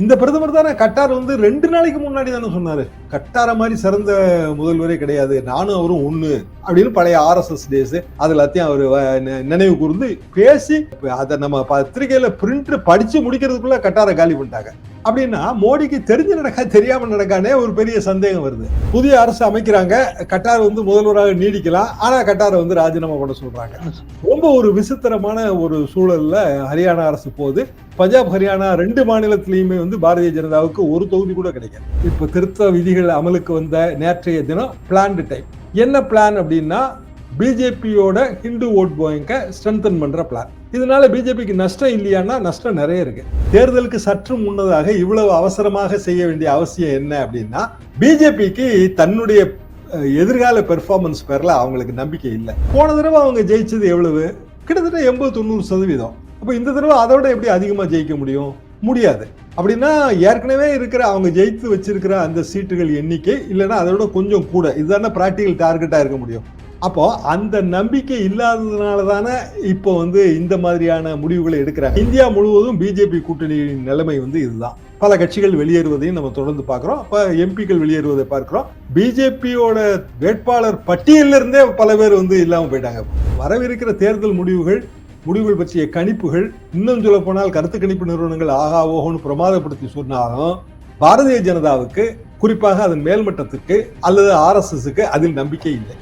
இந்த பிரதமர் தானே கட்டார் வந்து ரெண்டு நாளைக்கு முன்னாடி தானே சொன்னாரு. கட்டார மாதிரி சிறந்த முதல்வரே கிடையாது நானும் அவரும் ஒண்ணு அப்படின்னு பழைய ஆர்எஸ்எஸ் டேஸ் அது எல்லாத்தையும் அவர் நினைவு கூர்ந்து பேசி அதை நம்ம பத்திரிகையில பிரிண்ட் படிச்சு முடிக்கிறதுக்குள்ள கட்டார காலி பண்ணிட்டாங்க. அப்படின்னா மோடிக்கு தெரிஞ்சு நடக்கா தெரியாம நடக்கானே ஒரு பெரிய சந்தேகம் வருது. புதிய அரசு அமைக்கிறாங்க கட்டார் வந்து முதல்வராக நீடிக்கலாம் ஆனா கட்டாரை வந்து ராஜினாமா பண்ண சொல்றாங்க. ரொம்ப ஒரு விசித்திரமான ஒரு சூழல்ல ஹரியானா அரசு போகுது. பஞ்சாப் ஹரியானா ரெண்டு மாநிலத்திலையுமே வந்து பாரதிய ஜனதாவுக்கு ஒரு தொகுதி கூட கிடைக்காது இப்ப திருத்த விதிகள் அமலுக்கு வந்த நேற்றைய தினம் பிளான்டு டைம் என்ன பிளான் அப்படின்னா பிஜேபியோட ஹிந்து ஓட் பேங்கை ஸ்ட்ரென்தன் பண்ற பிளான் இதனால பிஜேபிக்கு நஷ்டம் இல்லையான்னா நஷ்டம் நிறைய இருக்கு. தேர்தலுக்கு சற்று முன்னதாக இவ்வளவு அவசரமாக செய்ய வேண்டிய அவசியம் என்ன அப்படின்னா பிஜேபிக்கு தன்னுடைய எதிர்கால பெர்ஃபார்மன்ஸ் பேரில் அவங்களுக்கு நம்பிக்கை இல்லை. போன தடவை அவங்க ஜெயிச்சது எவ்வளவு? கிட்டத்தட்ட எண்பது தொண்ணூறு சதவீதம். அப்போ இந்த தடவை அதோட எப்படி அதிகமாக ஜெயிக்க முடியும்? முடியாது. அப்படின்னா ஏற்கனவே இருக்கிற அவங்க ஜெயித்து வச்சிருக்கிற அந்த சீட்டுகள் எண்ணிக்கை இல்லைன்னா அதோட கொஞ்சம் கூட. இதுதானே ப்ராக்டிக்கல் டார்கெட்டாக இருக்க முடியும். அப்போ அந்த நம்பிக்கை இல்லாததுனால தானே இப்போ வந்து இந்த மாதிரியான முடிவுகளை எடுக்கிறாங்க. இந்தியா முழுவதும் பிஜேபி கூட்டணியின் நிலைமை வந்து இதுதான். பல கட்சிகள் வெளியேறுவதையும் நம்ம தொடர்ந்து பார்க்குறோம். அப்போ எம்பிக்கள் வெளியேறுவதை பார்க்குறோம். பிஜேபியோட வேட்பாளர் பட்டியலில் இருந்தே பல பேர் வந்து இல்லாமல் போயிட்டாங்க. வரவிருக்கிற தேர்தல் முடிவுகள் முடிவுகள் பற்றிய கணிப்புகள் இன்னும் சொல்ல போனால் கருத்து கணிப்பு நிறுவனங்கள் ஆகா ஓஹோன்னு பிரமாதப்படுத்தி சொன்னாலும் பாரதிய ஜனதாவுக்கு குறிப்பாக அதன் மேல்மட்டத்துக்கு அல்லது ஆர்எஸ்எஸ்க்கு அதில் நம்பிக்கை இல்லை.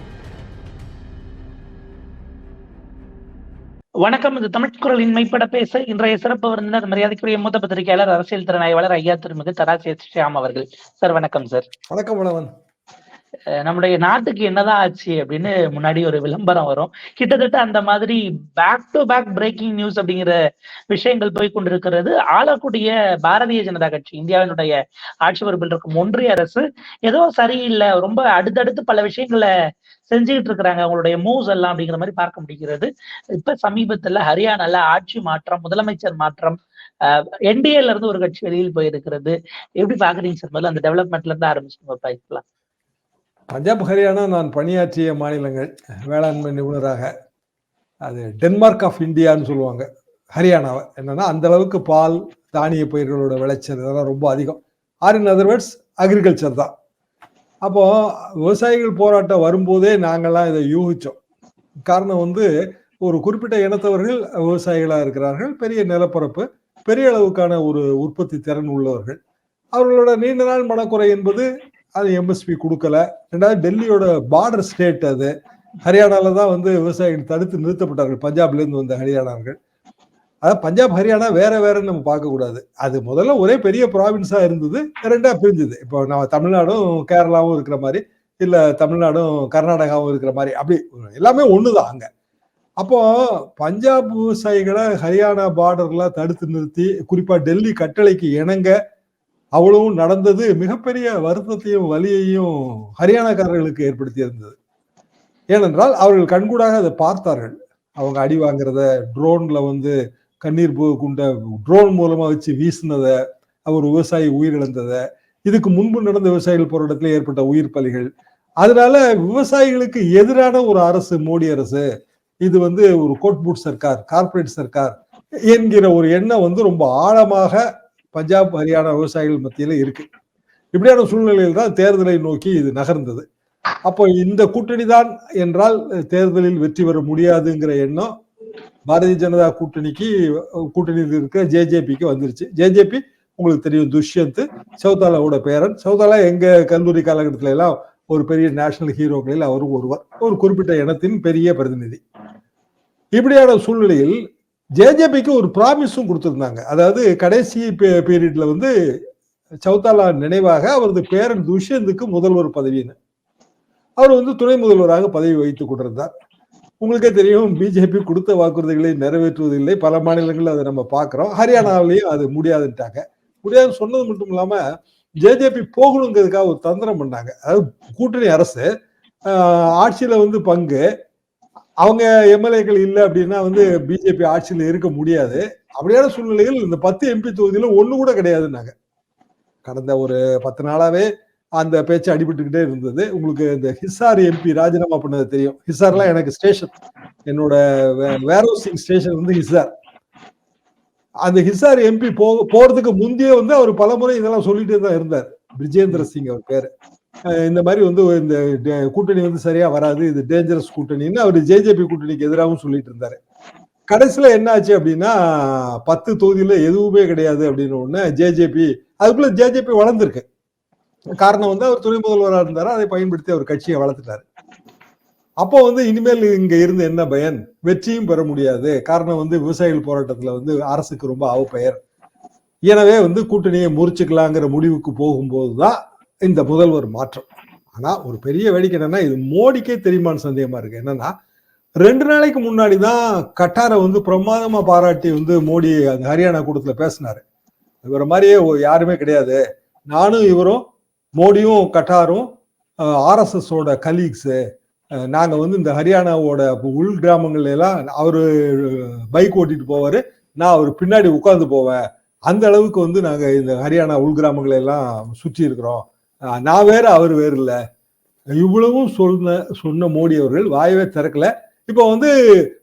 வணக்கம். இது தமிழ் குரலின் பேச இன்றைய சிறப்பு விருந்தினர் மரியாதைக்குரிய மூத்த பத்திரிகையாளர் அரசியல் திறனாய்வாளர் ஐயா திருமிகு தராசி ஷியாம் அவர்கள். சார் வணக்கம் சார். வணக்கம் வளவன் நம்முடைய நாட்டுக்கு என்னதான் ஆச்சு அப்படின்னு முன்னாடி ஒரு விளம்பரம் வரும். கிட்டத்தட்ட அந்த மாதிரி back to back breaking news அப்படிங்கிற விஷயங்கள் போய் கொண்டிருக்கிறது. ஆளக்கூடிய பாரதிய ஜனதா கட்சி இந்தியாவினுடைய ஆட்சி பொறுப்பில் இருக்கும் ஒன்றிய அரசு ஏதோ சரியில்லை. ரொம்ப அடுத்தடுத்து பல விஷயங்களை செஞ்சுக்கிட்டு இருக்கிறாங்க. அவங்களுடைய மூவ்ஸ் எல்லாம் அப்படிங்கிற மாதிரி பார்க்க முடிகிறது. இப்ப சமீபத்துல ஹரியானால ஆட்சி மாற்றம் முதலமைச்சர் மாற்றம் என்டிஏல இருந்து ஒரு கட்சி வெளியில் போயிருக்கிறது. எப்படி பாக்குறீங்க சார்? முதல்ல அந்த டெவலப்மெண்ட்ல இருந்து ஆரம்பிச்சு பாய்க்கலாம் பஞ்சாப் ஹரியானா நான் பணியாற்றிய மாநிலங்கள் வேளாண்மை நிபுணராக அது டென்மார்க் ஆஃப் இந்தியான்னு சொல்லுவாங்க ஹரியானாவை. என்னன்னா அந்த அளவுக்கு பால் தானிய பயிர்களோட விளைச்சல் இதெல்லாம் ரொம்ப அதிகம். ஆர் இன் அதர்வேர்ட்ஸ் அக்ரிகல்ச்சர் தான். அப்போ விவசாயிகள் போராட்டம் வரும்போதே நாங்கள்லாம் இதை யூகிச்சோம். காரணம் வந்து ஒரு குறிப்பிட்ட இனத்தவர்கள் விவசாயிகளாக இருக்கிறார்கள் பெரிய நிலப்பரப்பு பெரிய அளவுக்கான ஒரு உற்பத்தி திறன் உள்ளவர்கள். அவர்களோட நீண்ட நாள் மனக்குறை என்பது அது எம்எஸ்பி கொடுக்கல. ரெண்டாவது டெல்லியோட பார்டர் ஸ்டேட் அது. ஹரியானால தான் வந்து விவசாயிகள் தடுத்து நிறுத்தப்பட்டார்கள். பஞ்சாப்லேருந்து வந்த ஹரியானார்கள். அதாவது பஞ்சாப் ஹரியானா வேற வேறன்னு நம்ம பார்க்கக்கூடாது. அது முதல்ல ஒரே பெரிய ப்ராவின்ஸாக இருந்தது. ரெண்டா பிரிஞ்சுது. இப்போ நம்ம தமிழ்நாடும் கேரளாவும் இருக்கிற மாதிரி இல்லை தமிழ்நாடும் கர்நாடகாவும் இருக்கிற மாதிரி. அப்படி எல்லாமே ஒன்று தான் அங்கே. அப்போ பஞ்சாப் விவசாயிகளை ஹரியானா பார்டர்லாம் தடுத்து நிறுத்தி குறிப்பாக டெல்லி கட்டளைக்கு இணங்க அவ்வளவும் நடந்தது மிகப்பெரிய வருத்தத்தையும் வலியையும் ஹரியானாக்காரர்களுக்கு ஏற்படுத்தி இருந்தது ஏனென்றால் அவர்கள் கண்கூடாக அதை பார்த்தார்கள். அவங்க அடி வாங்குறத ட்ரோன்ல வந்து கண்ணீர் குண்ட ட்ரோன் மூலமா வச்சு வீசினதை அவர் விவசாயி உயிரிழந்ததை இதுக்கு முன்பு நடந்த விவசாயிகள் போராட்டத்தில் ஏற்பட்ட உயிர் பலிகள். அதனால விவசாயிகளுக்கு எதிரான ஒரு அரசு மோடி அரசு இது வந்து ஒரு கோட்பூட் சர்க்கார் கார்பரேட் சர்க்கார் என்கிற ஒரு எண்ணம் வந்து ரொம்ப ஆழமாக பஞ்சாப் ஹரியானா விவசாயிகள் மத்தியில் இருக்கு. இப்படியான சூழ்நிலையில் தான் தேர்தலை நோக்கி இது நகர்ந்தது. அப்போ இந்த கூட்டணி தான் என்றால் தேர்தலில் வெற்றி பெற முடியாதுங்கிற எண்ணம் பாரதிய ஜனதா கூட்டணிக்கு கூட்டணியில் இருக்கிற ஜேஜேபிக்கு வந்துருச்சு. ஜேஜேபி உங்களுக்கு தெரியும் துஷ்யந்த் சௌதாலாவோட பேரன். சௌதாலா எங்க கல்லூரி காலகட்டத்தில எல்லாம் ஒரு பெரிய நேஷனல் ஹீரோக்களில் அவரும் ஒருவர். ஒரு குறிப்பிட்ட இனத்தின் பெரிய பிரதிநிதி. இப்படியான சூழ்நிலையில் ஜேஜேபிக்கு ஒரு ப்ராமிஸும் கொடுத்துருந்தாங்க. அதாவது கடைசி பீரியட்ல வந்து சௌதாலா நினைவாக அவரது பேரன் துஷ்யந்துக்கு முதல்வர் பதவின்னு. அவர் வந்து துணை முதல்வராக பதவி வகித்துக் கொண்டிருந்தார். உங்களுக்கே தெரியும் பிஜேபி கொடுத்த வாக்குறுதிகளை நிறைவேற்றுவதில்லை. பல மாநிலங்களில் அதை நம்ம பார்க்குறோம். ஹரியானாவிலையும் அது முடியாதுட்டாங்க முடியாதுன்னு சொன்னது மட்டும் இல்லாமல் ஜேஜேபி போகணுங்கிறதுக்காக ஒரு தந்திரம் பண்ணாங்க. அதாவது கூட்டணி அரசு ஆட்சியில் வந்து பங்கு அவங்க எம்எல்ஏக்கள் இல்லை அப்படின்னா வந்து பிஜேபி ஆட்சியில் இருக்க முடியாது. அப்படியான சூழ்நிலையில் இந்த பத்து எம்பி தொகுதியில ஒண்ணு கூட கிடையாதுன்னாங்க. கடந்த ஒரு பத்து நாளாவே அந்த பேச்சு அடிபட்டுக்கிட்டே இருந்தது. உங்களுக்கு இந்த ஹிசார் எம்பி ராஜினாமா பண்ணது தெரியும். ஹிசார்லாம் எனக்கு ஸ்டேஷன். என்னோட வேர் ஹவுசிங் ஸ்டேஷன் வந்து ஹிசார். அந்த ஹிசார் எம்பி போ போறதுக்கு முந்தைய வந்து அவர் பலமுறை இதெல்லாம் சொல்லிட்டு தான் இருந்தார். பிரிஜேந்திர சிங் அவர் பேரு. இந்த மாதிரி வந்து இந்த டே- கூட்டணி வந்து சரியா வராது. இது டேஞ்சரஸ் கூட்டணின்னு அவர் ஜேஜேபி கூட்டணிக்கு எதிராகவும் சொல்லிட்டு இருந்தாரு. கடைசியில என்னாச்சு அப்படின்னா பத்து தொகுதியில எதுவுமே கிடையாது அப்படின்னு ஒண்ணு ஜேஜேபி அதுக்குள்ள ஜேஜேபி வளர்ந்துருக்கு. காரணம் வந்து அவர் துணை முதல்வராக இருந்தாரு அதை பயன்படுத்தி அவர் கட்சியை வளர்த்துட்டாரு. அப்போ வந்து இனிமேல் இங்க இருந்து என்ன பயன்? வெற்றியும் பெற முடியாது. காரணம் வந்து விவசாயிகள் போராட்டத்துல வந்து அரசுக்கு ரொம்ப அவப்பெயர் எனவே வந்து கூட்டணியை முறிச்சுக்கலாங்கிற முடிவுக்கு போகும்போது தான் இந்த முதல்வர் மாற்றம். ஆனால் ஒரு பெரிய வேடிக்கை என்னன்னா இது மோடிக்கே தெரியுமான்னு சந்தேகமா இருக்கு. என்னன்னா ரெண்டு நாளைக்கு முன்னாடி தான் கட்டாரை வந்து பிரமாதமா பாராட்டி வந்து மோடி அந்த ஹரியானா கூட்டத்துல பேசினாரு. இவர மாதிரியே யாருமே கிடையாது. நானும் இவரும் மோடியும் கட்டாரும் ஆர்எஸ்எஸோட கலீக்ஸு நாங்கள் வந்து இந்த ஹரியானாவோட உள் கிராமங்கள்ல எல்லாம் பைக் ஓட்டிட்டு போவார். நான் அவர் பின்னாடி உட்காந்து போவேன். அந்த அளவுக்கு வந்து நாங்கள் இந்த ஹரியானா உள் கிராமங்களை எல்லாம் சுற்றி இருக்கிறோம். நான் வேற அவர் வேறு இல்ல. இவ்வளவும் சொன்ன சொன்ன மோடி அவர்கள் வாயவே திறக்கல. இப்போ வந்து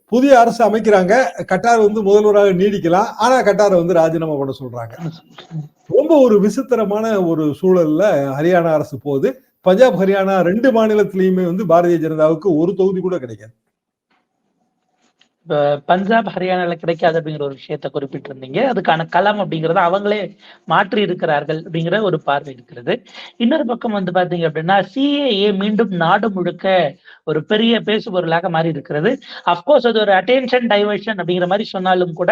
புதிய அரசு அமைக்கிறாங்க. கட்டார் வந்து முதல்வராக நீடிக்கலாம். ஆனா கட்டாரை வந்து ராஜினாமா பண்ண சொல்றாங்க. ரொம்ப ஒரு விசித்திரமான ஒரு சூழல்ல ஹரியானா அரசு போகுது. பஞ்சாப் ஹரியானா ரெண்டு மாநிலத்திலயுமே வந்து பாரதிய ஜனதாவுக்கு ஒரு தொகுதி கூட கிடைக்காது. பஞ்சாப் ஹரியானால கிடைக்காது அப்படிங்கிற ஒரு விஷயத்த குறிப்பிட்டிருந்தீங்க. அதுக்கான களம் அப்படிங்கறத அவங்களே மாற்றி இருக்கிறார்கள் அப்படிங்கிற ஒரு பார்வை இருக்கிறது. இன்னொரு பக்கம் வந்து பாத்தீங்க அப்படின்னா சிஏஏ மீண்டும் நாடு முழுக்க ஒரு பெரிய பேசுபொருளாக மாறி இருக்கிறது. அப்கோர்ஸ் அது ஒரு அட்டென்ஷன் டைவர்ஷன் அப்படிங்கிற மாதிரி சொன்னாலும் கூட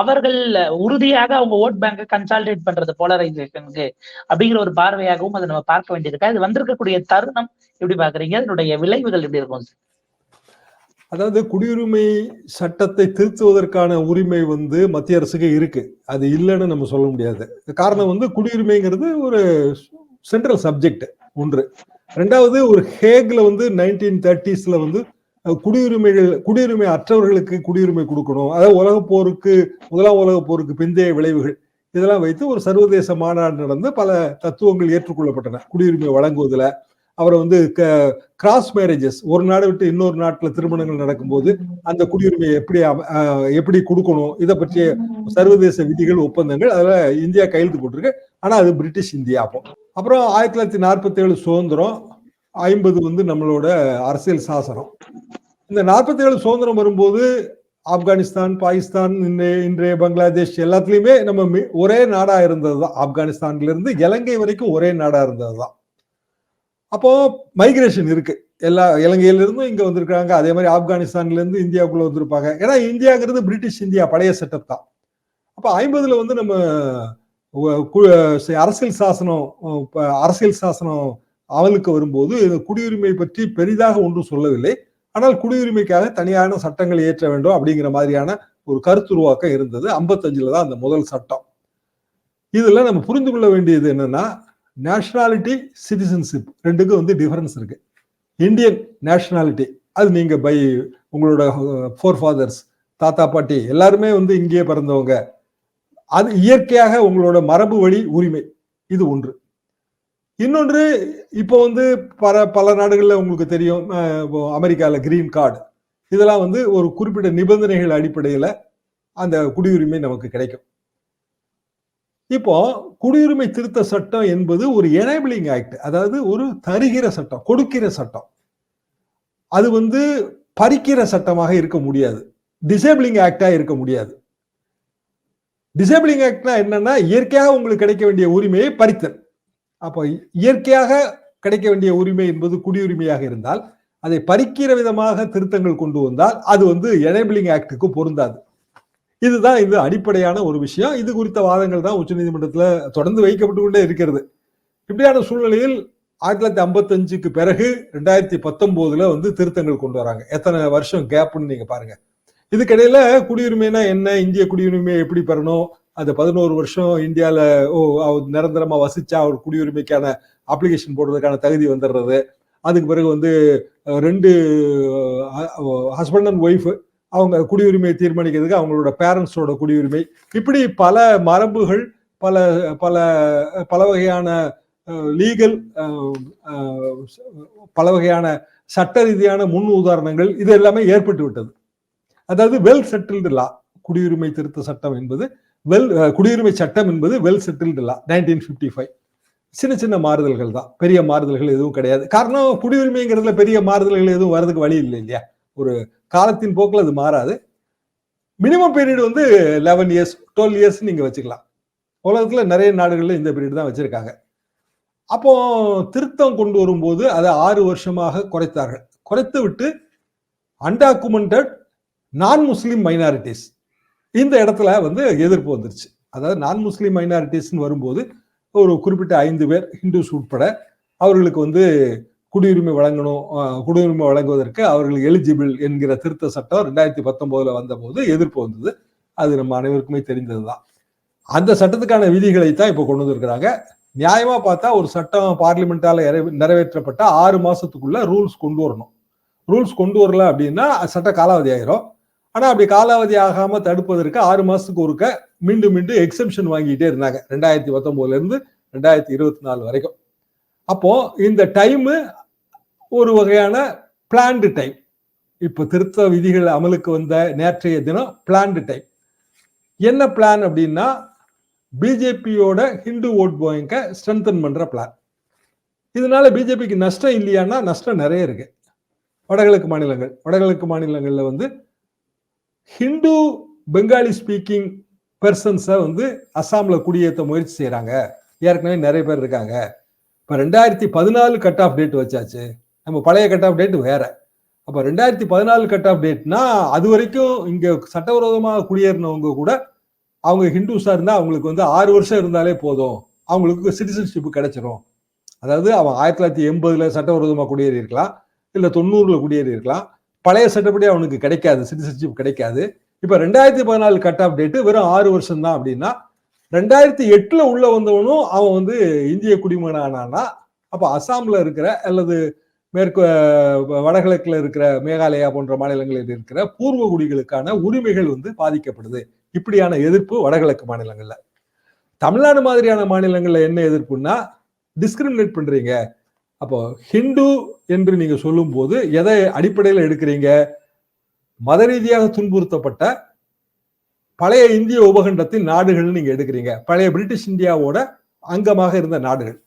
அவர்கள் உறுதியாக அவங்க ஓட் பேங்கை கன்சால்டேட் பண்றது போலரைசேஷனுக்கு அப்படிங்கிற ஒரு பார்வையாகவும் அதை நம்ம பார்க்க வேண்டியிருக்கு. அது வந்திருக்கக்கூடிய தருணம் எப்படி பாக்குறீங்க? அதனுடைய விளைவுகள் எப்படி இருக்கும்? அதாவது குடியுரிமை சட்டத்தை திருத்துவதற்கான உரிமை வந்து மத்திய அரசுக்கு இருக்கு. அது இல்லைன்னு நம்ம சொல்ல முடியாது. காரணம் வந்து குடியுரிமைங்கிறது ஒரு சென்ட்ரல் சப்ஜெக்ட் ஒன்று. ரெண்டாவது ஒரு ஹேக்ல வந்து நைன்டீன் தேர்ட்டிஸ்ல வந்து குடியுரிமைகள் குடியுரிமை அற்றவர்களுக்கு குடியுரிமை கொடுக்கணும். அதாவது உலக போருக்கு முதலாம் உலகப் போருக்கு பிந்தைய விளைவுகள். இதெல்லாம் வைத்து ஒரு சர்வதேச மாநாடு நடந்து பல தத்துவங்கள் ஏற்றுக்கொள்ளப்பட்டன. குடியுரிமை வழங்குவதில். அவரை வந்து கிராஸ் மேரேஜஸ் ஒரு நாடு விட்டு இன்னொரு நாட்டில் திருமணங்கள் நடக்கும்போது அந்த குடியுரிமையை எப்படி எப்படி கொடுக்கணும்? இதை பற்றிய சர்வதேச விதிகள் ஒப்பந்தங்கள் அதில் இந்தியா கையெழுத்து போட்டிருக்கு. ஆனால் அது பிரிட்டிஷ் இந்தியா அப்போ. அப்புறம் ஆயிரத்தி தொள்ளாயிரத்தி நாற்பத்தி ஏழு சுதந்திரம் ஐம்பது வந்து நம்மளோட அரசியல் சாசனம். இந்த நாற்பத்தி ஏழு சுதந்திரம் வரும்போது ஆப்கானிஸ்தான் பாகிஸ்தான் இன்றைய இன்றைய பங்களாதேஷ் எல்லாத்துலேயுமே நம்ம ஒரே நாடாக இருந்தது தான் ஆப்கானிஸ்தான்ல இருந்து இலங்கை வரைக்கும் ஒரே நாடாக இருந்தது தான் அப்போ மைக்ரேஷன் இருக்கு. எல்லா இலங்கையிலிருந்தும் இங்க வந்திருக்காங்க அதே மாதிரி ஆப்கானிஸ்தான்ல இருந்து இந்தியாவுக்குள்ள வந்திருப்பாங்க. ஏன்னா இந்தியாங்கிறது பிரிட்டிஷ் இந்தியா பழைய செட்டப் தான். அப்ப ஐம்பதுல வந்து நம்ம கு- அரசியல் சாசனம் அரசியல் சாசனம் அமலுக்கு வரும்போது இந்த குடியுரிமை பற்றி பெரிதாக ஒன்றும் சொல்லவில்லை. ஆனால் குடியுரிமைக்காக தனியான சட்டங்கள் இயற்ற வேண்டும் அப்படிங்கிற மாதிரியான ஒரு கருத்துருவாக்கம் இருந்தது. ஐம்பத்தஞ்சுல தான் அந்த முதல் சட்டம். இதெல்லாம் நம்ம புரிந்து கொள்ள வேண்டியது என்னன்னா நேஷனாலிட்டி சிட்டிசன்ஷிப் ரெண்டுக்கும் வந்து டிஃபரன்ஸ் இருக்கு. இந்தியன் நேஷனாலிட்டி அது நீங்க பை உங்களோட ஃபோர் ஃபாதர்ஸ் தாத்தா பாட்டி எல்லாருமே வந்து இங்கேயே பிறந்தவங்க. அது இயற்கையாக உங்களோட மரபு வழி உரிமை இது ஒன்று. இன்னொன்று இப்போ வந்து பல பல நாடுகளில் உங்களுக்கு தெரியும் அமெரிக்காவில் கிரீன் கார்டு இதெல்லாம் வந்து ஒரு குறிப்பிட்ட நிபந்தனைகள் அடிப்படையில் அந்த குடியுரிமை நமக்கு கிடைக்கும். இப்போ குடியுரிமை திருத்த சட்டம் என்பது ஒரு எனேபிளிங் ஆக்ட் அதாவது ஒரு தருகிற சட்டம் கொடுக்கிற சட்டம். அது வந்து பறிக்கிற சட்டமாக இருக்க முடியாது. டிசேபிளிங் ஆக்டா இருக்க முடியாது. டிசேபிளிங் ஆக்ட்னா என்னன்னா இயற்கையாக உங்களுக்கு கிடைக்க வேண்டிய உரிமையை பறித்தல். அப்போ இயற்கையாக கிடைக்க வேண்டிய உரிமை என்பது குடியுரிமையாக இருந்தால் அதை பறிக்கிற விதமாக திருத்தங்கள் கொண்டு வந்தால் அது வந்து எனேபிளிங் ஆக்டுக்கு பொருந்தாது. இதுதான் இது அடிப்படையான ஒரு விஷயம். இது குறித்த வாதங்கள் தான் உச்சநீதிமன்றத்தில் தொடர்ந்து வைக்கப்பட்டு கொண்டே இருக்கிறது. இப்படியான சூழ்நிலையில் ஆயிரத்தி தொள்ளாயிரத்தி ஐம்பத்தஞ்சுக்கு பிறகு ரெண்டாயிரத்தி பத்தொன்பதுல வந்து திருத்தங்கள் கொண்டு வராங்க. எத்தனை வருஷம் கேப்னு நீங்க பாருங்க. இதுக்கிடையில குடியுரிமைனா என்ன? இந்திய குடியுரிமையை எப்படி பெறணும்? அந்த பதினோரு வருஷம் இந்தியால ஓ அவர் நிரந்தரமா வசிச்சா அவர் குடியுரிமைக்கான அப்ளிகேஷன் போடுறதுக்கான தகுதி வந்துடுறது. அதுக்கு பிறகு வந்து ரெண்டு ஹஸ்பண்ட் அண்ட் ஒய்ஃப் அவங்க குடியுரிமையை தீர்மானிக்கிறதுக்கு அவங்களோட பேரண்ட்ஸோட குடியுரிமை. இப்படி பல மரபுகள் பல பல பல வகையான லீகல் பல வகையான சட்ட ரீதியான முன் உதாரணங்கள் இது எல்லாமே ஏற்பட்டு விட்டது. அதாவது வெல் செட்டில்டு லா குடியுரிமை திருத்த சட்டம் என்பது வெல் குடியுரிமை சட்டம் என்பது well settled law nineteen fifty five சின்ன சின்ன மாறுதல்கள் தான். பெரிய மாறுதல்கள் எதுவும் கிடையாது. காரணம் குடியுரிமைங்கிறதுல பெரிய மாறுதல்கள் எதுவும் வர்றதுக்கு வழி இல்லை இல்லையா? ஒரு காலத்தின் போக்கில் அது மாறாது. மினிமம் பீரியட் வந்து லெவன் இயர்ஸ் டுவெல் இயர்ஸ் நீங்கள் வச்சுக்கலாம். உலகத்தில் நிறைய நாடுகளில் இந்த பீரியட் தான் வச்சுருக்காங்க. அப்போ திருத்தம் கொண்டு வரும்போது அதை ஆறு வருஷமாக குறைத்தார்கள். குறைத்து விட்டு அன்டாக்குமெண்டட் நான் முஸ்லீம் மைனாரிட்டிஸ் இந்த இடத்துல வந்து எதிர்ப்பு வந்துருச்சு. அதாவது நான் முஸ்லீம் மைனாரிட்டிஸ்னு வரும்போது ஒரு குறிப்பிட்ட ஐந்து பேர் ஹிந்துஸ் உட்பட அவர்களுக்கு வந்து குடியுரிமை வழங்கணும் குடியுரிமை வழங்குவதற்கு அவர்கள் எலிஜிபிள் என்கிற திருத்த சட்டம் ரெண்டாயிரத்தி பத்தொன்பதுல வந்தபோது எதிர்ப்பு வந்தது. அது நம்ம அனைவருக்குமே தெரிந்ததுதான். அந்த சட்டத்துக்கான விதிகளை தான் இப்போ கொண்டு வந்திருக்கிறாங்க. நியாயமா பார்த்தா ஒரு சட்டம் பார்லிமெண்டால நிறைவே- நிறைவேற்றப்பட்ட ஆறு மாசத்துக்குள்ள ரூல்ஸ் கொண்டு வரணும். ரூல்ஸ் கொண்டு வரல அப்படின்னா சட்ட காலாவதி ஆயிரும். ஆனா அப்படி காலாவதி ஆகாம தடுப்பதற்கு ஆறு மாசத்துக்கு ஒருக்க மீண்டும் மீண்டும் எக்ஸம்ஷன் வாங்கிட்டே இருந்தாங்க. ரெண்டாயிரத்தி பத்தொன்பதுல இருந்து ரெண்டாயிரத்தி இருபத்தி நாலு வரைக்கும். அப்போ இந்த டைமு ஒரு வகையான பிளான்டு டைம் இப்போ திருத்த விதிகள் அமலுக்கு வந்த நேற்றைய தினம் பிளான்டு டைம் என்ன பிளான் அப்படின்னா பிஜேபியோட ஹிந்து ஓட் போயிங்க ஸ்ட்ரென்தன் பண்ணுற பிளான் இதனால பிஜேபிக்கு நஷ்டம் இல்லையான்னா நஷ்டம் நிறைய இருக்கு. வடகிழக்கு மாநிலங்கள். வடகிழக்கு மாநிலங்களில் வந்து ஹிந்து பெங்காலி ஸ்பீக்கிங் பெர்சன்ஸை வந்து அஸ்ஸாமில் குடியேற்ற முயற்சி செய்கிறாங்க ஏற்கனவே நிறைய பேர் இருக்காங்க. இப்போ ரெண்டாயிரத்தி பதினாலு கட் ஆஃப் டேட் வச்சாச்சு. நம்ம பழைய கட் ஆஃப் டேட் வேற. அப்போ ரெண்டாயிரத்தி பதினாலு கட் ஆஃப் டேட்னா அது வரைக்கும் இங்க சட்டவிரோதமாக குடியேறினவங்க கூட அவங்க ஹிந்துஸா இருந்தா அவங்களுக்கு வந்து ஆறு வருஷம் இருந்தாலே போதும். அவங்களுக்கு சிட்டிசன்ஷிப் கிடைச்சிரும். அதாவது அவன் ஆயிரத்தி தொள்ளாயிரத்தி எண்பதுல சட்டவிரோதமாக குடியேறி இருக்கலாம் இல்ல தொண்ணூறுல குடியேறி இருக்கலாம் பழைய சட்டப்படி அவனுக்கு கிடைக்காது சிட்டிசன்ஷிப் கிடைக்காது. இப்ப ரெண்டாயிரத்தி பதினாலு கட் ஆஃப் டேட் வெறும் ஆறு வருஷம் தான் அப்படின்னா ரெண்டாயிரத்தி எட்டுல உள்ள வந்தவனும் அவன் வந்து இந்திய குடிமகனானா அப்ப அசாம்ல இருக்கிற அல்லது மேற்கு வடகிழக்கில் இருக்கிற மேகாலயா போன்ற மாநிலங்களில் இருக்கிற பூர்வ குடிகளுக்கான உரிமைகள் வந்து பாதிக்கப்படுது. இப்படியான எதிர்ப்பு வடகிழக்கு மாநிலங்கள்ல. தமிழ்நாடு மாதிரியான மாநிலங்கள்ல என்ன எதிர்ப்புன்னா டிஸ்கிரிமினேட் பண்றீங்க. அப்போ ஹிந்து என்று நீங்க சொல்லும்போது எதை அடிப்படையில் எடுக்கிறீங்க? மத ரீதியாக துன்புறுத்தப்பட்ட பழைய இந்திய உபகண்டத்தின் நாடுகள் நீங்க எடுக்கிறீங்க. பழைய பிரிட்டிஷ் இந்தியாவோட அங்கமாக இருந்த நாடுகள்.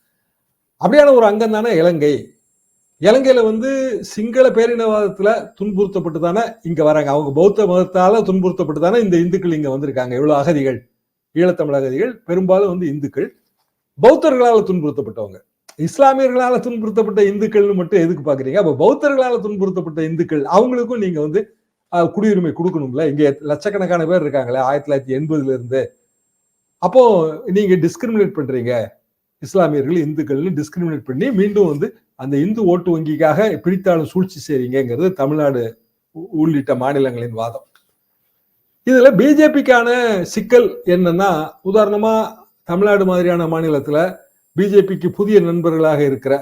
அப்படியான ஒரு அங்கம் தானே இலங்கை. இலங்கையில வந்து சிங்கள பேரினவாதத்துல துன்புறுத்தப்பட்டு தானே இங்க வராங்க. அவங்க பௌத்த மதத்தால துன்புறுத்தப்பட்டு தானே இந்த இந்துக்கள் இங்க வந்திருக்காங்க. இவ்வளவு அகதிகள் ஈழத்தமிழ் அகதிகள் பெரும்பாலும் வந்து இந்துக்கள் பௌத்தர்களால துன்புறுத்தப்பட்டவங்க. இஸ்லாமியர்களால துன்புறுத்தப்பட்ட இந்துக்கள்னு மட்டும் எதுக்கு பாக்குறீங்க? அப்ப பௌத்தர்களால துன்புறுத்தப்பட்ட இந்துக்கள் அவங்களுக்கும் நீங்க வந்து குடியுரிமை கொடுக்கணும்ல. இங்க லட்சக்கணக்கான பேர் இருக்காங்களே ஆயிரத்தி தொள்ளாயிரத்தி எண்பதுல இருந்து. அப்போ நீங்க டிஸ்கிரிமினேட் பண்றீங்க. இஸ்லாமியர்கள் இந்துக்கள்னு டிஸ்கிரிமினேட் பண்ணி மீண்டும் வந்து அந்த இந்து ஓட்டு வங்கிக்காக பிரித்தாளும் சூழ்ச்சி செய்றீங்கிறது தமிழ்நாடு உ- உள்ளிட்ட மாநிலங்களின் வாதம். இதுல பிஜேபிக்கான சிக்கல் என்னன்னா உதாரணமா தமிழ்நாடு மாதிரியான மாநிலத்துல பிஜேபிக்கு புதிய நண்பர்களாக இருக்கிற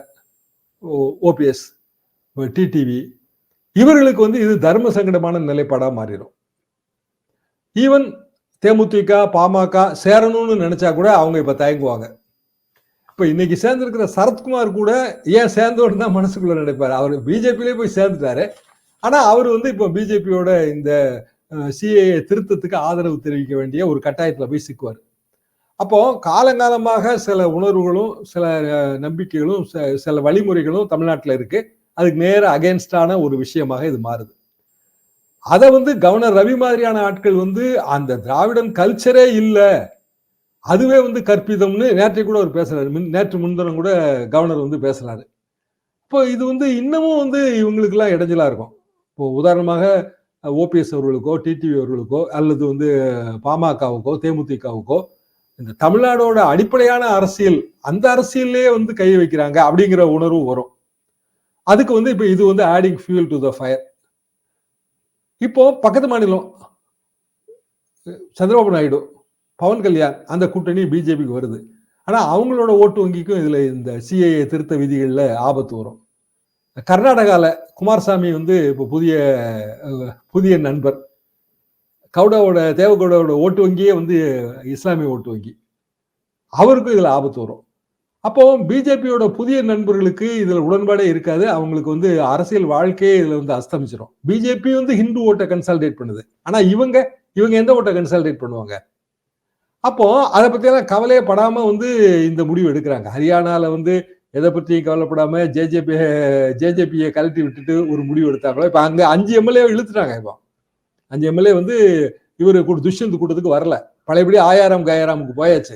ஓபிஎஸ் டிடிவி இவர்களுக்கு வந்து இது தர்ம சங்கடமான நிலைப்பாடா மாறிடும். ஈவன் தேமுதிக பாமக சேரணும்னு நினைச்சா கூட அவங்க இப்ப தயங்குவாங்க. இப்ப இன்னைக்கு சேர்ந்திருக்கிற சரத்குமார் கூட ஏன் சேர்ந்தோன்னு தான் மனசுக்குள்ள நினைப்பாரு. அவர் பிஜேபியிலே போய் சேர்ந்துட்டாரு. ஆனா அவர் வந்து இப்போ பிஜேபியோட இந்த சிஏஏ திருத்தத்துக்கு ஆதரவு தெரிவிக்க வேண்டிய ஒரு கட்டாயத்துல போய் சிக்குவார். அப்போ காலங்காலமாக சில உணர்வுகளும் சில நம்பிக்கைகளும் ச- சில வழிமுறைகளும் தமிழ்நாட்டில் இருக்கு. அதுக்கு நேர அகேன்ஸ்டான ஒரு விஷயமாக இது மாறுது. அதை வந்து கவர்னர் ரவி மாதிரியான ஆட்கள் வந்து அந்த திராவிடன் கல்ச்சரே இல்லை. அதுவே வந்து கற்பிதம்னு நேற்றை கூட அவர் பேசுறாரு. நேற்று முன்தினம் கூட கவர்னர் வந்து பேசுறாரு. இப்போ இது வந்து இன்னமும் வந்து இவங்களுக்கெல்லாம் இடைஞ்சலா இருக்கும். இப்போ உதாரணமாக ஓபிஎஸ் அவர்களுக்கோ டிடிவி அவர்களுக்கோ அல்லது வந்து பாமகவுக்கோ தேமுதிகவுக்கோ இந்த தமிழ்நாடோட அடிப்படையான அரசியல் அந்த அரசியல்லே வந்து கை வைக்கிறாங்க அப்படிங்கிற உணர்வு வரும். அதுக்கு வந்து இப்போ இது வந்து adding fuel to the fire இப்போ பக்கத்து மாநிலம் சந்திரபாபு நாயுடு பவன் கல்யாண் அந்த கூட்டணி பிஜேபிக்கு வருது. ஆனால் அவங்களோட ஓட்டு வங்கிக்கும் இதில் இந்த சிஏஏ திருத்த விதிகளில் ஆபத்து வரும். கர்நாடகாவில் குமாரசாமி வந்து இப்போ புதிய புதிய நண்பர். கவுடாவோட தேவகவுடாவோட ஓட்டு வங்கியே வந்து இஸ்லாமிய ஓட்டு வங்கி. அவருக்கும் இதில் ஆபத்து வரும். அப்போ பிஜேபியோட புதிய நண்பர்களுக்கு இதில் உடன்பாடே இருக்காது. அவங்களுக்கு வந்து அரசியல் வாழ்க்கையே இதில் வந்து அஸ்தமிச்சிடும் பிஜேபி வந்து ஹிந்து ஓட்டை கன்சால்டேட் பண்ணுது ஆனால் இவங்க இவங்க எந்த ஓட்டை கன்சால்டேட் பண்ணுவாங்க அப்போ அதை பற்றியெல்லாம் கவலையே படாமல் வந்து இந்த முடிவு எடுக்கிறாங்க. ஹரியானாவில் வந்து எதை பற்றியும் கவலைப்படாமல் ஜேஜேபி ஜேஜேபியை கழட்டி விட்டுட்டு ஒரு முடிவு எடுத்தாங்களோ? இப்போ அங்கே அஞ்சு எம்எல்ஏ இழுத்துட்டாங்க இப்போ. அஞ்சு எம்எல்ஏ வந்து இவர் கூட துஷ்யந்த் கூட்டத்துக்கு வரல. பழையபடி ஆயாரம் கயாராமுக்கு போயாச்சு.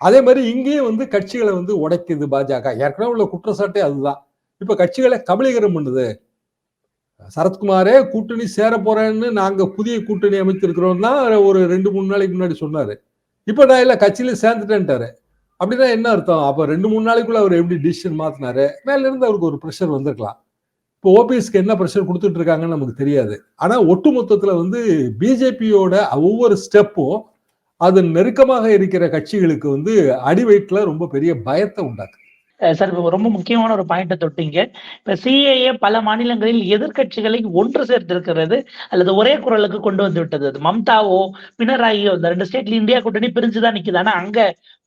அதே மாதிரி இங்கேயும் வந்து கட்சிகளை வந்து உடைக்குது பாஜக. ஏற்கனவே உள்ள குற்றச்சாட்டே அதுதான். இப்போ கட்சிகளை கபலீகரம் பண்ணுது. சரத்குமாரே கூட்டணி சேர போறேன்னு நாங்க புதிய கூட்டணி அமைத்திருக்கிறோம் தான் ஒரு ரெண்டு மூணு நாளைக்கு முன்னாடி சொன்னாரு. இப்போ நான் இல்லை கட்சியில சேர்ந்துட்டேன்ட்டாரு. அப்படின்னா என்ன அர்த்தம்? அப்போ ரெண்டு மூணு நாளைக்குள்ள அவர் எப்படி டிசிஷன் மாத்தினாரு? மேலேருந்து அவருக்கு ஒரு ப்ரெஷர் வந்திருக்கலாம். இப்போ ஓபிஎஸ்க்கு என்ன ப்ரெஷர் கொடுத்துட்டு இருக்காங்கன்னு நமக்கு தெரியாது. ஆனால் ஒட்டு மொத்தத்தில் வந்து பிஜேபியோட ஒவ்வொரு ஸ்டெப்பும் அது நெருக்கமாக இருக்கிற கட்சிகளுக்கு வந்து அடிவயிற்றுல ரொம்ப பெரிய பயத்தை உண்டாக்கு சார் இப்போ ரொம்ப முக்கியமான ஒரு பாயிண்ட்டை தொட்டீங்க. இப்ப சிஏஏ பல மாநிலங்களில் எதிர்கட்சிகளை ஒன்று சேர்த்திருக்கிறது அல்லது ஒரே குரலுக்கு கொண்டு வந்து விட்டது. அது மம்தாவோ பினராயியோ இந்த ரெண்டு ஸ்டேட்ல இந்தியா கூட்டணி பிரிஞ்சுதான் நிக்குது. ஆனா அங்க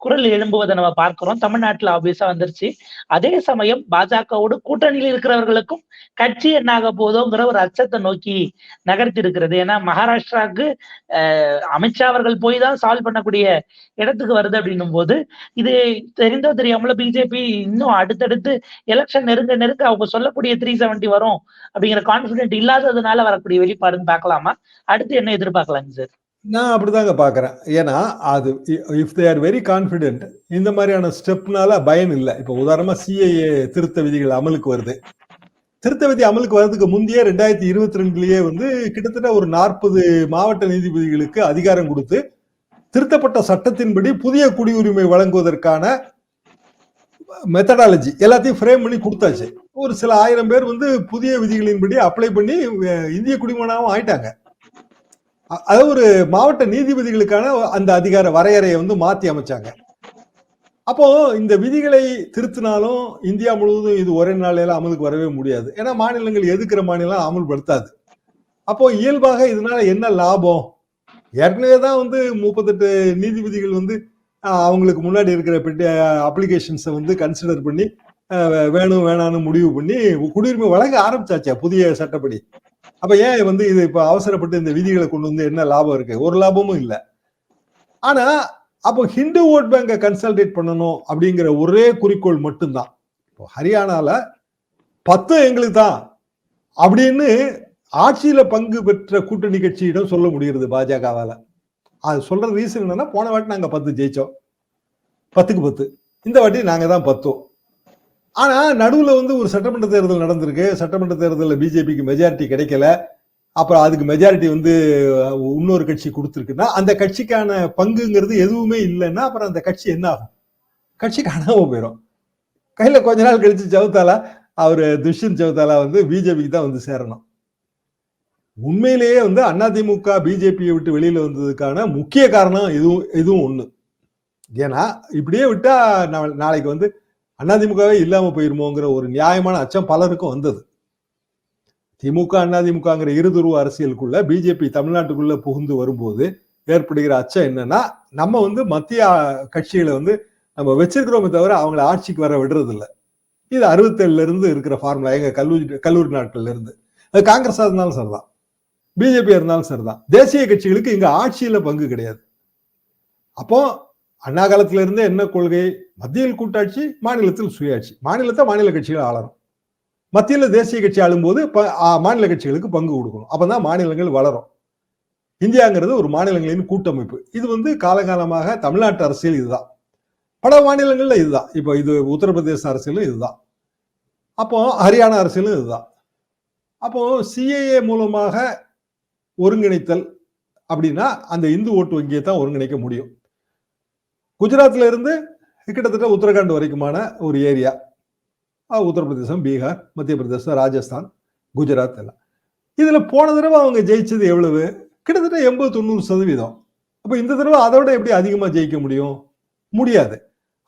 குரல் எழும்புவதை நம்ம பார்க்கிறோம். தமிழ்நாட்டுல ஆப்வியஸா வந்துருச்சு. அதே சமயம் பாஜகவோடு கூட்டணியில் இருக்கிறவர்களுக்கும் கட்சி என்னாக போதோங்கிற ஒரு அச்சத்தை நோக்கி நகர்த்தி இருக்கிறது ஏன்னா மகாராஷ்டிராவுக்கு அமித்ஷா அவர்கள் போய் தான் சால்வ் பண்ணக்கூடிய இடத்துக்கு வருது அப்படின்னும் போது இது தெரிந்தோ தெரியாமல பிஜேபி இன்னும் அடுத்தடுத்து எலெக்ஷன் நெருங்க நெருங்க அவங்க சொல்லக்கூடிய த்ரீ செவன்டி வரும் அப்படிங்கிற கான்பிடென்ட் இல்லாததுனால வரக்கூடிய வெளிப்பாடுன்னு பார்க்கலாமா? அடுத்து என்ன எதிர்பார்க்கலாங்க சார் நான் அப்படிதாங்க பார்க்குறேன். ஏன்னா அது if they are very confident இந்த மாதிரியான ஸ்டெப்னால பயன் இல்லை. இப்போ உதாரணமாக சிஏஏ திருத்த விதிகள் அமலுக்கு வருது. திருத்த விதி அமலுக்கு வர்றதுக்கு முந்தைய ரெண்டாயிரத்தி இருபத்தி ரெண்டுலயே வந்து கிட்டத்தட்ட ஒரு நாற்பது மாவட்ட நீதிபதிகளுக்கு அதிகாரம் கொடுத்து திருத்தப்பட்ட சட்டத்தின்படி புதிய குடியுரிமை வழங்குவதற்கான மெத்தடாலஜி எல்லாத்தையும் ஃப்ரேம் பண்ணி கொடுத்தாச்சு. ஒரு சில ஆயிரம் பேர் வந்து புதிய விதிகளின்படி அப்ளை பண்ணி இந்திய குடிமகனாகவும் ஆயிட்டாங்க. அது ஒரு மாவட்ட நீதிபதிகளுக்கான அந்த அதிகார வரையறையை வந்து மாத்தி அமைச்சாங்க. அப்போ இந்த விதிகளை திருத்தினாலும் இந்தியா முழுவதும் இது ஒரே நாளையில அமலுக்கு வரவே முடியாது. ஏன்னா மாநிலங்கள் எதுக்கிற மாநிலம் அமல்படுத்தாது. அப்போ இயல்பாக இதனால என்ன லாபம்? ஏற்கனவே தான் வந்து முப்பத்தெட்டு நீதிபதிகள் வந்து அவங்களுக்கு முன்னாடி இருக்கிற பெட்டி அப்ளிகேஷன்ஸை வந்து கன்சிடர் பண்ணி வேணும் வேணான்னு முடிவு பண்ணி குடியுரிமை வழங்க ஆரம்பிச்சாச்சா புதிய சட்டப்படி. அப்ப ஏன் வந்து இது இப்ப அவசரப்பட்டு இந்த விதிகளை கொண்டு வந்து என்ன லாபம் இருக்கு? ஒரு லாபமும் இல்லை. ஆனா அப்போ ஹிந்து ஓட் பேங்கை கன்சல்டேட் பண்ணணும் அப்படிங்கிற ஒரே குறிக்கோள் மட்டும்தான். இப்போ ஹரியானால பத்து எங்களுக்கு தான் அப்படின்னு ஆட்சியில பங்கு பெற்ற கூட்டணி கட்சியிடம் சொல்ல முடிகிறது பாஜகவால. அது சொல்ற ரீசன் என்னன்னா போன வாட்டி நாங்க பத்து ஜெயிச்சோம். பத்துக்கு பத்து. இந்த வாட்டி நாங்க தான் பத்தோம். ஆனால் நடுவில் வந்து ஒரு சட்டமன்ற தேர்தல் நடந்திருக்கு. சட்டமன்ற தேர்தலில் பிஜேபிக்கு மெஜாரிட்டி கிடைக்கல. அப்புறம் அதுக்கு மெஜாரிட்டி வந்து இன்னொரு கட்சி கொடுத்துருக்குன்னா அந்த கட்சிக்கான பங்குங்கிறது எதுவுமே இல்லைன்னா அப்புறம் அந்த கட்சி என்ன ஆகும்? கட்சி காணாமல் போயிடும் கையில் கொஞ்ச நாள் கழிச்சு சவுத்தாலா அவர் துஷ்யந்த் சவுத்தாலா வந்து பிஜேபிக்கு தான் வந்து சேரணும். உண்மையிலேயே வந்து அதிமுக பிஜேபியை விட்டு வெளியில் வந்ததுக்கான முக்கிய காரணம் இதுவும் இதுவும் ஒன்று ஏன்னா இப்படியே விட்டா நாளைக்கு வந்து அதிமுகவே இல்லாமல் போயிருமோங்கிற ஒரு நியாயமான அச்சம் பலருக்கும் வந்தது. திமுக அதிமுகங்கிற இருதுருவ அரசியலுக்குள்ள பிஜேபி தமிழ்நாட்டுக்குள்ள புகுந்து வரும்போது ஏற்படுகிற அச்சம் என்னன்னா நம்ம வந்து மத்திய கட்சிகளை வந்து நம்ம வச்சிருக்கிறோமே தவிர அவங்கள ஆட்சிக்கு வர விடுறது இல்லை இது அறுபத்தேழுல இருந்து இருக்கிற ஃபார்முலா எங்க கல்லூரி கல்லூரி நாட்கள்ல இருந்து. அது காங்கிரஸா இருந்தாலும் சரிதான். பிஜேபி இருந்தாலும் சரிதான். தேசிய கட்சிகளுக்கு இங்க ஆட்சியில பங்கு கிடையாது. அப்போ அண்ணா காலத்துல இருந்தே என்ன கொள்கை? மத்தியில் கூட்டாட்சி மாநிலத்தில் சுயாட்சி. மாநிலத்தை மாநில கட்சிகள் ஆளணும். மத்தியில் தேசிய கட்சி ஆளும்போது மாநில கட்சிகளுக்கு பங்கு கொடுக்கணும். அப்பதான் மாநிலங்கள் வளரும். இந்தியாங்கிறது ஒரு மாநிலங்களின் கூட்டமைப்பு. இது வந்து காலகாலமாக தமிழ்நாட்டு அரசியல் இதுதான். பல மாநிலங்கள்ல இதுதான். இப்போ இது உத்தரப்பிரதேச அரசியலும் இதுதான். அப்போ ஹரியானா அரசியலும் இதுதான். அப்போ சிஏஏ மூலமாக ஒருங்கிணைத்தல் அப்படின்னா அந்த இந்து ஓட்டு வங்கியை தான் ஒருங்கிணைக்க முடியும். குஜராத்ல இருந்து கிட்டத்தட்ட உத்தரகாண்ட் வரைக்குமான ஒரு ஏரியா. உத்தரப்பிரதேசம் பீகார் மத்திய பிரதேசம் ராஜஸ்தான் குஜராத் எல்லாம். இதில் போன தடவை அவங்க ஜெயிச்சது எவ்வளவு? கிட்டத்தட்ட எண்பது தொண்ணூறு சதவீதம். அப்போ இந்த தடவை அதை விட எப்படி அதிகமாக ஜெயிக்க முடியும்? முடியாது.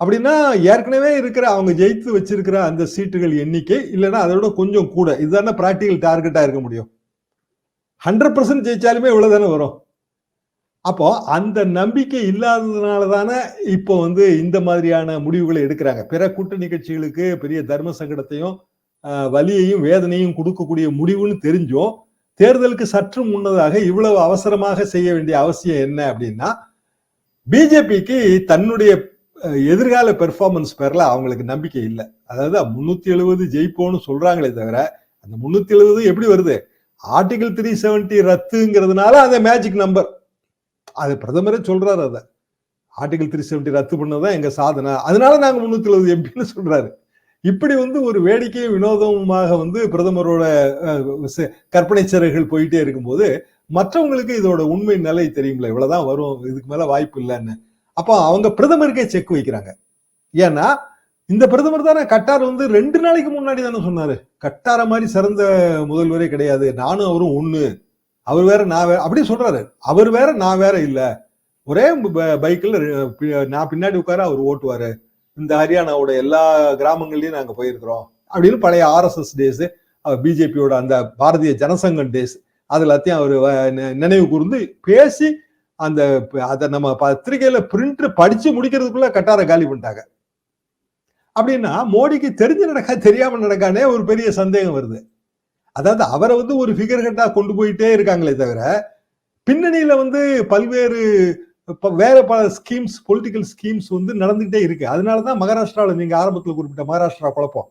அப்படின்னா ஏற்கனவே இருக்கிற அவங்க ஜெயித்து வச்சிருக்கிற அந்த சீட்டுகள் எண்ணிக்கை இல்லைன்னா அதை விட கொஞ்சம் கூட. இதுதானே ப்ராக்டிக்கல் டார்கெட்டாக இருக்க முடியும். ஹண்ட்ரட் பர்சன்ட் ஜெயிச்சாலுமே இவ்வளோ தானே வரும். அப்போ அந்த நம்பிக்கை இல்லாததுனால தானே இப்போ வந்து இந்த மாதிரியான முடிவுகளை எடுக்கிறாங்க. பிற கூட்டணி கட்சிகளுக்கு பெரிய தர்ம சங்கடத்தையும் வலியையும் வேதனையும் கொடுக்கக்கூடிய முடிவுன்னு தெரிஞ்சும் தேர்தலுக்கு சற்று முன்னதாக இவ்வளவு அவசரமாக செய்ய வேண்டிய அவசியம் என்ன அப்படின்னா பிஜேபிக்கு தன்னுடைய எதிர்கால பெர்ஃபார்மன்ஸ் பேர்ல அவங்களுக்கு நம்பிக்கை இல்லை. அதாவது முன்னூத்தி எழுபது ஜெயிப்போம்னு சொல்றாங்களே தவிர அந்த முன்னூத்தி எழுபது எப்படி வருது? ஆர்டிகல் த்ரீ செவன்டி ரத்துங்கிறதுனால அந்த மேஜிக் நம்பர் அது பிரதமரே சொல்றாரு அதை. ஆர்டிகல் த்ரீ செவன்டி ரத்து பண்ணதான் எங்க சாதனை. அதனால நாங்க முன்னூத்தி எழுபது எம்பின்னு சொல்றாரு. இப்படி வந்து ஒரு வேடிக்கையும் வினோதமுமாக வந்து பிரதமரோட கற்பனை சிறைகள் போயிட்டே இருக்கும்போது மற்றவங்களுக்கு இதோட உண்மை நிலை தெரியுங்களா இவ்வளவுதான் வரும் இதுக்கு மேல வாய்ப்பு இல்லைன்னு. அப்போ அவங்க பிரதமருக்கே செக் வைக்கிறாங்க. ஏன்னா இந்த பிரதமர் தானே கட்டார் வந்து ரெண்டு நாளைக்கு முன்னாடி தானே சொன்னாரு. கட்டார மாதிரி சிறந்த முதல்வரே கிடையாது. நானும் அவரும் ஒண்ணு. அவர் வேற நான் வேற அப்படி சொல்றாரு. அவர் வேற நான் வேற இல்ல. ஒரே பைக்கில் நான் பின்னாடி உட்கார அவர் ஓட்டுவாரு. இந்த ஹரியானாவோட எல்லா கிராமங்கள்லயும் நாங்க போயிருக்கிறோம். அப்படின்னு பழைய ஆர்எஸ்எஸ் டேஸ் பிஜேபியோட அந்த பாரதிய ஜனசங்கம் டேஸ் அது எல்லாத்தையும் அவர் நினைவு கூர்ந்து பேசி அந்த அதை நம்ம பத்திரிகையில பிரிண்ட் படிச்சு முடிக்கிறதுக்குள்ள கட்டார காலி பண்ணிட்டாங்க. அப்படின்னா மோடிக்கு தெரிஞ்சு நடக்கா தெரியாம நடக்கானே ஒரு பெரிய சந்தேகம் வருது. அதாவது அவரை வந்து ஒரு ஃபிகர் ஹெட்டாக கொண்டு போயிட்டே இருக்காங்களே தவிர பின்னணியில் வந்து பல்வேறு இப்போ வேற பல ஸ்கீம்ஸ் பொலிட்டிக்கல் ஸ்கீம்ஸ் வந்து நடந்துகிட்டே இருக்கு. அதனாலதான் மகாராஷ்டிராவில் நீங்கள் ஆரம்பத்தில் குறிப்பிட்ட மகாராஷ்டிரா குழப்பம்.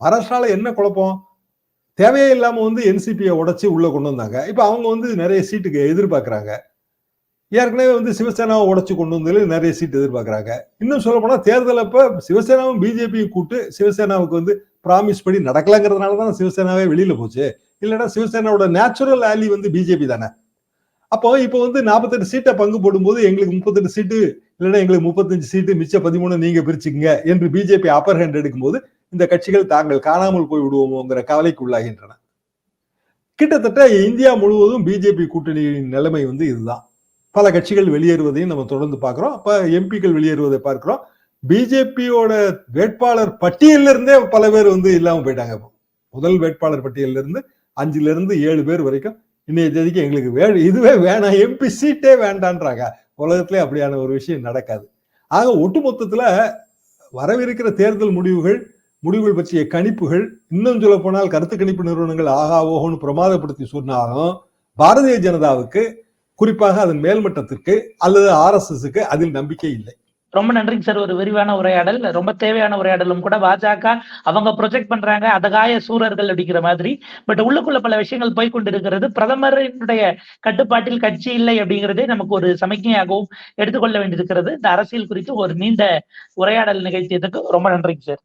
மகாராஷ்டிராவில் என்ன குழப்பம்? தேவையே இல்லாமல் வந்து என்சிபியை உடச்சி உள்ளே கொண்டு வந்தாங்க. இப்போ அவங்க வந்து நிறைய சீட்டுக்கு எதிர்பார்க்குறாங்க. ஏற்கனவே வந்து சிவசேனாவை உடச்சு கொண்டு வந்ததுல நிறைய சீட் எதிர்பார்க்குறாங்க. இன்னும் சொல்ல போனால் தேர்தல் அப்போ சிவசேனாவும் பிஜேபியும் கூட்டு சிவசேனாவுக்கு வந்து ப்ராமிஸ் படி நடக்கலங்கிறதுனால தான் சிவசேனாவே வெளியில் போச்சு. இல்லைன்னா சிவசேனாவோட நேச்சுரல் ஆலி வந்து பிஜேபி தானே. அப்போ இப்போ வந்து நாற்பத்தெட்டு சீட்டை பங்கு போடும்போது எங்களுக்கு முப்பத்தெட்டு சீட்டு இல்லைன்னா எங்களுக்கு முப்பத்தஞ்சு சீட்டு மிச்ச பதிமூணு நீங்க பிரிச்சுக்கங்க என்று பிஜேபி அப்பர் ஹேண்ட் எடுக்கும்போது இந்த கட்சிகள் தாங்கள் காணாமல் போய் விடுவோமோங்கிற கவலைக்கு உள்ளாகின்றன. கிட்டத்தட்ட இந்தியா முழுவதும் பிஜேபி கூட்டணியின் நிலைமை வந்து இதுதான். பல கட்சிகள் வெளியேறுவதையும் நம்ம தொடர்ந்து பார்க்குறோம். அப்போ எம்பிக்கள் வெளியேறுவதை பார்க்கிறோம். பிஜேபியோட வேட்பாளர் பட்டியலிருந்தே பல பேர் வந்து இல்லாமல் போயிட்டாங்க இப்போ. முதல் வேட்பாளர் பட்டியலிருந்து அஞ்சுலேருந்து ஏழு பேர் வரைக்கும் இன்னைய தேதிக்கு எங்களுக்கு வே இதுவே வேணாம். எம்பி சீட்டே வேண்டான்றாங்க. உலகத்திலே அப்படியான ஒரு விஷயம் நடக்காது. ஆக ஒட்டுமொத்தத்தில் வரவிருக்கிற தேர்தல் முடிவுகள் முடிவுகள் பற்றிய கணிப்புகள் இன்னும் சொல்ல போனால் கருத்து கணிப்பு நிறுவனங்கள் ஆகா ஓகோன்னு பிரமாதப்படுத்தி சொன்னாலும் பாரதிய ஜனதாவுக்கு குறிப்பாக அதன் மேல்மட்டத்திற்கு அல்லது ஆர்எஸ்எஸ்க்கு அதில் நம்பிக்கை இல்லை. ரொம்ப நன்றிங்க சார். ஒரு விரிவான உரையாடல் ரொம்ப தேவையான உரையாடலும் கூட பாஜக அவங்க ப்ரொஜெக்ட் பண்றாங்க அதகாய சூரர்கள் அப்படிங்கிற மாதிரி. பட் உள்ளுக்குள்ள பல விஷயங்கள் போய் கொண்டிருக்கிறது பிரதமரினுடைய கட்டுப்பாட்டில் கட்சி இல்லை அப்படிங்கிறதே நமக்கு ஒரு சமிக்ஞையாகவும் எடுத்துக்கொள்ள வேண்டியிருக்கிறது. இந்த அரசியல் குறித்து ஒரு நீண்ட உரையாடல் நிகழ்த்தியதுக்கு ரொம்ப நன்றிங்க சார்.